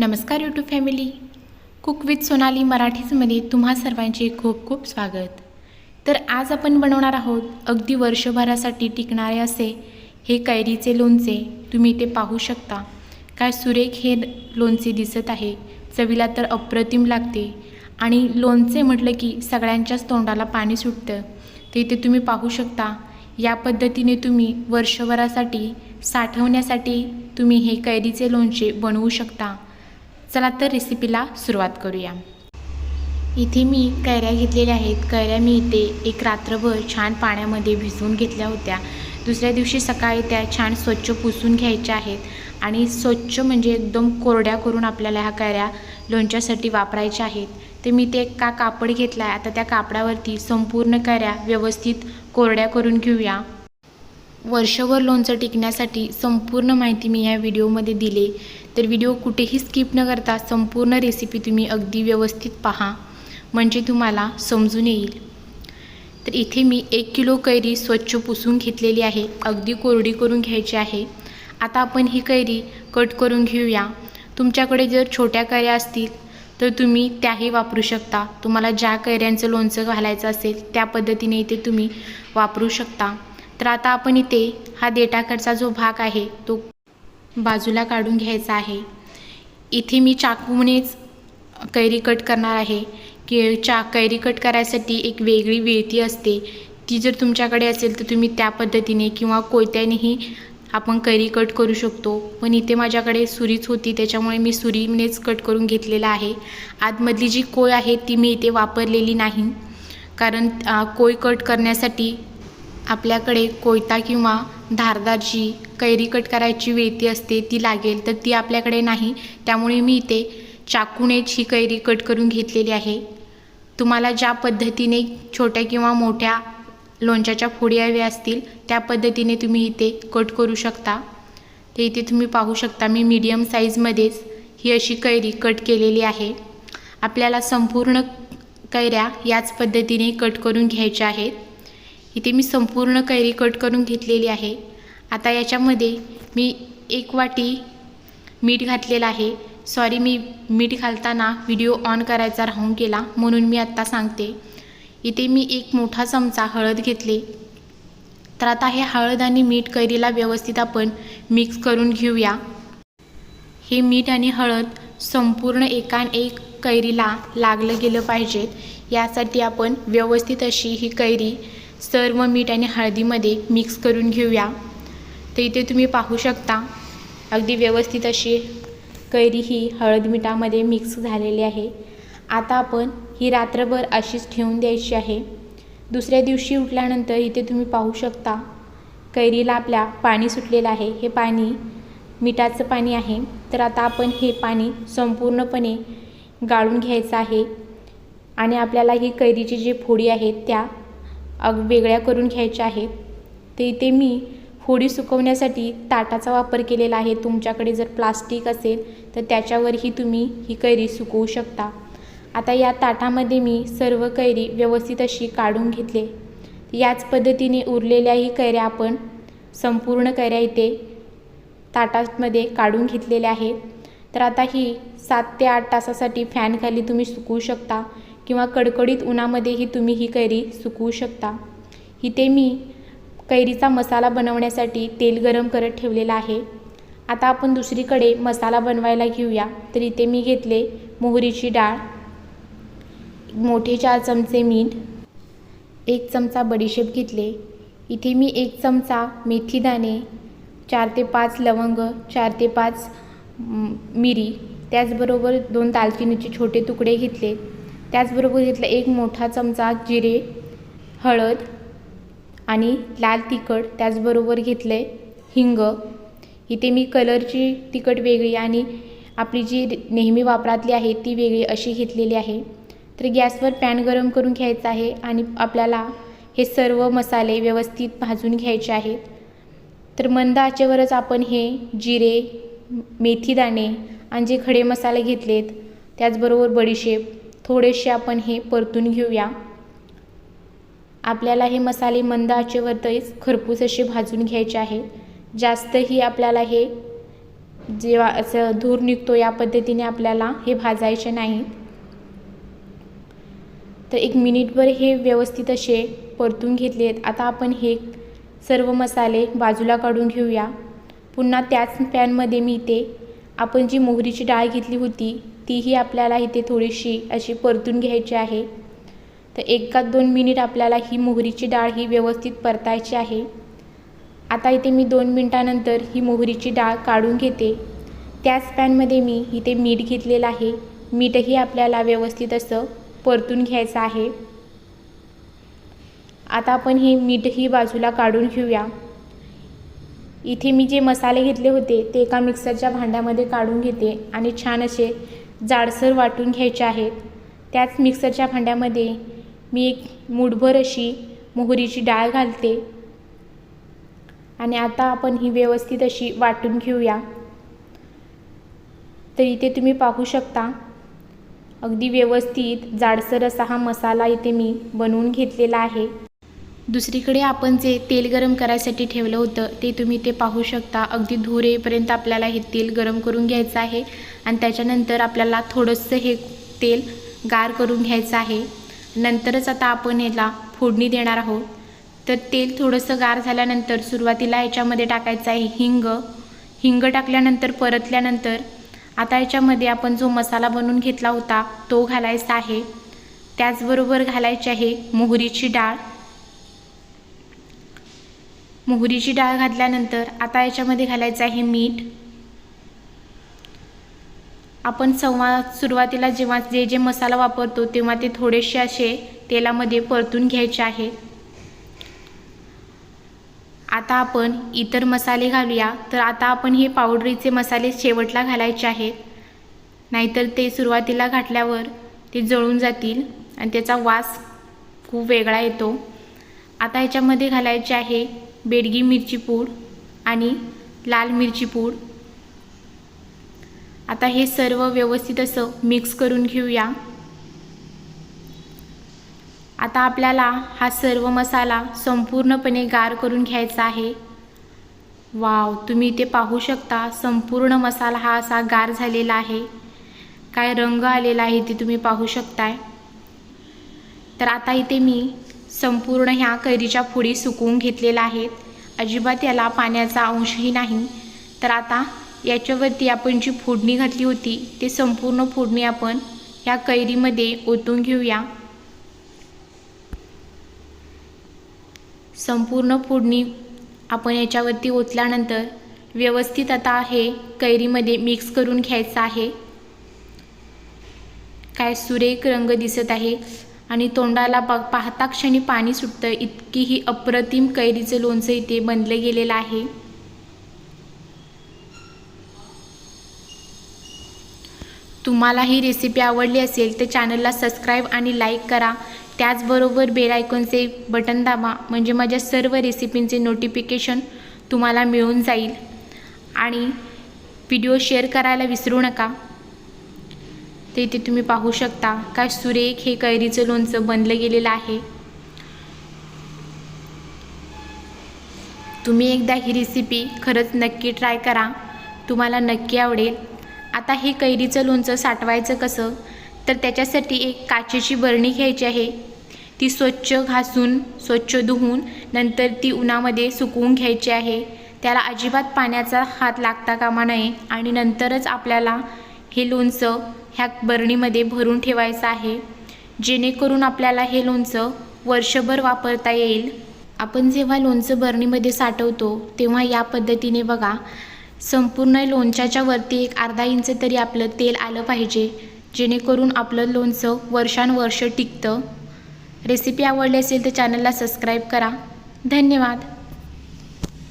नमस्कार YouTube family cook with Sonali मराठीजमध्ये तुम्हा सर्वांचे खूप खूप स्वागत. तर आज आपण बनवणार आहोत अगदी वर्षभरासाठी टिकणारे असे हे कैरीचे लोणचे. तुम्ही ते पाहू शकता. काय सुरेख हे लोणचे दिसत आहे. चवीला तर अप्रतिम लागते. आणि लोणचे म्हटलं की सगळ्यांच्याच तोंडाला पाणी सुटतं. ते ते तुम्ही पाहू शकता. या पद्धतीने तुम्ही वर्षभरासाठी साठवण्यासाठी तुम्ही हे कैरीचे लोणचे बनवू शकता. चला तर रेसिपीला सुरुवात करूया. इथे मी कैऱ्या घेतलेल्या आहेत. कैऱ्या मी इथे एक रात्रभर छान पाण्यामध्ये भिजवून घेतल्या होत्या. दुसऱ्या दिवशी सकाळी त्या छान स्वच्छ पुसून घ्यायच्या आहेत आणि स्वच्छ म्हणजे एकदम कोरड्या करून आपल्याला ह्या कैऱ्या लोणच्यासाठी वापरायच्या आहेत. ते मी ते का कापड घेतला आहे आता त्या कापडावरती संपूर्ण कैऱ्या व्यवस्थित कोरड्या करून घेऊया. वर्षभर लोणचं टिकण्यासाठी संपूर्ण माहिती मी या व्हिडिओमध्ये दिले. तर व्हिडिओ कुठेही स्किप न करता संपूर्ण रेसिपी तुम्ही अगदी व्यवस्थित पहा म्हणजे तुम्हाला समजून येईल. तर इथे मी एक किलो कैरी स्वच्छ पुसून घेतलेली आहे अगदी कोरडी करून घ्यायची आहे. आता आपण ही कैरी कट करून घेऊया. तुमच्याकडे जर छोट्या कैऱ्या असतील तर तुम्ही त्याही वापरू शकता. तुम्हाला ज्या कैऱ्यांचं लोणचं घालायचं असेल त्या पद्धतीने इथे तुम्ही वापरू शकता. तर आता आपण इथे हा देठाकडचा जो भाग आहे तो बाजूला काढून घ्यायचा आहे. इथे मी चाकूनेच कैरी कट करणार आहे. की चा कैरी कट करायसाठी एक वेगळी वेळती असते. ती जर तुमच्याकडे असेल तर तुम्ही त्या पद्धतीने किंवा कोयत्यानेही आपण कैरी कट करू शकतो. पण इथे माझ्याकडे सुरीच होती त्याच्यामुळे मी सुरीनेच कट करून घेतलेला आहे. आतमधली जी कोय आहे ती मी इथे वापरलेली नाही. कारण कोय कट करण्यासाठी आपल्याकडे कोयता किंवा धारदार जी कैरी कट करायची वेळती असते ती लागेल तर ती आपल्याकडे नाही. त्यामुळे मी इथे चाकूनेच ही कैरी कट करून घेतलेली आहे. तुम्हाला ज्या पद्धतीने छोट्या किंवा मोठ्या लोणच्याच्या फोडी हव्या असतील त्या पद्धतीने तुम्ही इथे कट करू शकता. ते इथे तुम्ही पाहू शकता मी मीडियम साईजमध्येच ही अशी कैरी कट केलेली आहे. आपल्याला संपूर्ण कैऱ्या याच पद्धतीने कट करून घ्यायच्या आहेत. इथे मी संपूर्ण कैरी कट करून घेतलेली आहे. आता याच्यामध्ये मी एक वाटी मीठ घातलेलं आहे. सॉरी मी मीठ घालताना व्हिडिओ ऑन करायचा राहून गेला म्हणून मी आत्ता सांगते. इथे मी एक मोठा चमचा हळद घेतले. तर आता हे हळद आणि मीठ कैरीला व्यवस्थित आपण मिक्स करून घेऊया. हे मीठ आणि हळद संपूर्ण एकान एक कैरीला लागलं गेलं पाहिजेत यासाठी आपण व्यवस्थित अशी ही कैरी सर्व मीठ आणि हळदीमध्ये मिक्स करून घेऊया. तर इथे तुम्ही पाहू शकता अगदी व्यवस्थित अशी कैरी ही हळद मिठामध्ये मिक्स झालेली आहे. आता आपण ही रात्रभर अशीच ठेवून द्यायची आहे. दुसऱ्या दिवशी उठल्यानंतर इथे तुम्ही पाहू शकता कैरीला आपल्या पाणी सुटलेलं आहे. हे पाणी मिठाचं पाणी आहे. तर आता आपण हे पाणी संपूर्णपणे गाळून घ्यायचं आहे. आणि आपल्याला ही कैरीची जी फोडी आहेत त्या अग वेगळ्या करून घ्यायच्या आहेत तर इथे मी होडी सुकवण्यासाठी ताटाचा वापर केलेला आहे. तुमच्याकडे जर प्लास्टिक असेल तर त्याच्यावरही तुम्ही ही कैरी सुकवू शकता. आता या ताटामध्ये मी सर्व कैरी व्यवस्थित अशी काढून घेतले. याच पद्धतीने उरलेल्याही कैऱ्या आपण संपूर्ण कैऱ्या इथे ताटामध्ये काढून घेतलेल्या आहेत. तर आता ही सात ते आठ तासासाठी फॅनखाली तुम्ही सुकवू शकता. किंवा कडकडीत उन्हामध्येही तुम्ही ही कैरी सुकवू शकता. इथे मी कैरीचा मसाला बनवण्यासाठी तेल गरम करत ठेवलेला आहे. आता आपण दुसरीकडे मसाला बनवायला घेऊया. तर इथे मी घेतले मोहरीची डाळ मोठे चार चमचे मीठ एक चमचा बडीशेप घेतले. इथे मी एक चमचा मेथीदाणे चार ते पाच लवंग चार ते पाच मिरी त्याचबरोबर दोन दालचिनीचे छोटे तुकडे घेतले. त्याचबरोबर घेतलं एक मोठा चमचा जिरे हळद आणि लाल तिखट. त्याचबरोबर घेतले हिंग. इथे मी कलरची तिखट वेगळी आणि आपली जी नेहमी वापरातली आहे ती वेगळी अशी घेतलेली आहे. तर गॅसवर पॅन गरम करून घ्यायचा आहे आणि आपल्याला हे सर्व मसाले व्यवस्थित भाजून घ्यायचे आहेत. तर मंद आचेवरच आपण हे जिरे मेथीदाणे आणि जे खडे मसाले घेतलेत त्याचबरोबर बडीशेप थोडेसे आपण हे परतून घेऊया. आपल्याला हे मसाले मंद आचेवरतीच खरपूस असे भाजून घ्यायचे आहे. जास्तही आपल्याला हे जेव्हा असं धूर निघतो या पद्धतीने आपल्याला हे भाजायचे नाही. तर एक मिनिटभर हे व्यवस्थित असे परतून घेतले आहेत आता आपण हे सर्व मसाले बाजूला काढून घेऊया. पुन्हा त्याच पॅनमध्ये मी इथे आपण जी मोहरीची डाळ घेतली होती तीही आपल्याला इथे थोडीशी अशी परतून घ्यायची आहे. तर एक का दोन मिनिट आपल्याला ही मोहरीची डाळ ही व्यवस्थित परतायची आहे. आता इथे मी दोन मिनटानंतर ही मोहरीची डाळ काढून घेते. त्याच पॅनमध्ये मी इथे मीठ घेतलेलं आहे. मीठही आपल्याला व्यवस्थित असं परतून घ्यायचं आहे. आता आपण हे मीठही बाजूला काढून घेऊया. इथे मी जे मसाले घेतले होते ते एका मिक्सरच्या भांड्यामध्ये काढून घेते आणि छान असे जाडसर वाटून घ्यायचे आहेत. त्याच मिक्सरच्या भांड्यामध्ये मी एक मुठभर अशी मोहरीची डाळ घालते. आणि आता आपण ही व्यवस्थित अशी वाटून घेऊया. तर इथे तुम्ही पाहू शकता अगदी व्यवस्थित जाडसर असा हा मसाला इथे मी बनवून घेतलेला आहे. दुसरीकडे आपण जे तेल गरम करायसाठी ठेवलं होतं ते तुम्ही ते पाहू शकता. अगदी धूर येईपर्यंत आपल्याला हे तेल गरम करून घ्यायचं आहे. आणि त्याच्यानंतर आपल्याला थोडंसं हे तेल गार करून घ्यायचं आहे. नंतरच आता आपण याला फोडणी देणार आहोत. तर तेल थोडंसं गार झाल्यानंतर सुरुवातीला याच्यामध्ये टाकायचं आहे हिंग. हिंग टाकल्यानंतर परतल्यानंतर आता याच्यामध्ये आपण जो मसाला बनवून घेतला होता तो घालायचा आहे. त्याचबरोबर घालायची आहे मोहरीची डाळ. मोहरीची डाळ घातल्यानंतर आता याच्यामध्ये घालायचं आहे मीठ. आपण संवा सुरुवातीला जेव्हा जे जे मसाला वापरतो तेव्हा ते थोडेसे असे तेलामध्ये परतून घ्यायचे आहे. आता आपण इतर मसाले घालूया. तर आता आपण हे पावडरीचे मसाले शेवटला घालायचे आहेत नाहीतर ते सुरुवातीला घातल्यावर ते जळून जातील आणि त्याचा वास खूप वेगळा येतो. आता ह्याच्यामध्ये घालायचे आहे बेडगी मिरची पूड आणि लाल मिरची पूड. आता हे सर्व व्यवस्थित असं मिक्स करून घेऊया. आता आपल्याला हा सर्व मसाला संपूर्णपणे गार करून घ्यायचा आहे. वाव तुम्ही इथे पाहू शकता संपूर्ण मसाला हा असा गार झालेला आहे. काय रंग आलेला आहे ते तुम्ही पाहू शकताय. तर आता इथे मी संपूर्ण ह्या कैरीच्या फुडी सुकवून घेतलेल्या आहेत. अजिबात याला पाण्याचा अंशही नाही. तर आता याच्यावरती आपण जी फोडणी घातली होती ते संपूर्ण फोडणी आपण ह्या कैरीमध्ये ओतून घेऊया. संपूर्ण फोडणी आपण याच्यावरती ओतल्यानंतर व्यवस्थित आता हे कैरीमध्ये मिक्स करून घ्यायचं आहे. काय सुरेख रंग दिसत आहे. आणि तोंडाला बघ पाहता क्षणी पाणी सुटतं इतकी ही अप्रतिम कैरीचं लोणचं इथे बनलं गेलेलं आहे. तुम्हाला ही रेसिपी आवडली असेल तर चॅनलला सबस्क्राईब आणि लाईक करा. त्याचबरोबर बेल आयकॉनचे बटन दाबा. म्हणजे माझ्या सर्व रेसिपींचे नोटिफिकेशन तुम्हाला मिळून जाईल. आणि व्हिडिओ शेअर करायला विसरू नका. ते इथे तुम्ही पाहू शकता काय सुरेख हे कैरीचं लोणचं बनलं गेलेलं आहे. तुम्ही एकदा ही रेसिपी खरंच नक्की ट्राय करा. तुम्हाला नक्की आवडेल. आता हे कैरीचं लोणचं साठवायचं कसं? तर त्याच्यासाठी एक काचेची बरणी घ्यायची आहे. ती स्वच्छ घासून स्वच्छ धुवून नंतर ती उन्हामध्ये सुकवून घ्यायची आहे. त्याला अजिबात पाण्याचा हात लागता कामा नये आणि नंतरच आपल्याला हे लोणचं ह्या बरणीमध्ये भरून ठेवायचं आहे. जेणेकरून आपल्याला हे लोणचं वर्षभर वापरता येईल. आपण जेव्हा लोणचं बरणीमध्ये साठवतो तेव्हा या पद्धतीने बघा संपूर्ण लोणच्याच्या वरती एक अर्धा इंच तरी आपलं तेल आलं पाहिजे. जेणेकरून आपलं लोणचं वर्षानुवर्ष टिकतं. रेसिपी आवडली असेल तर चॅनलला सबस्क्राईब करा. धन्यवाद.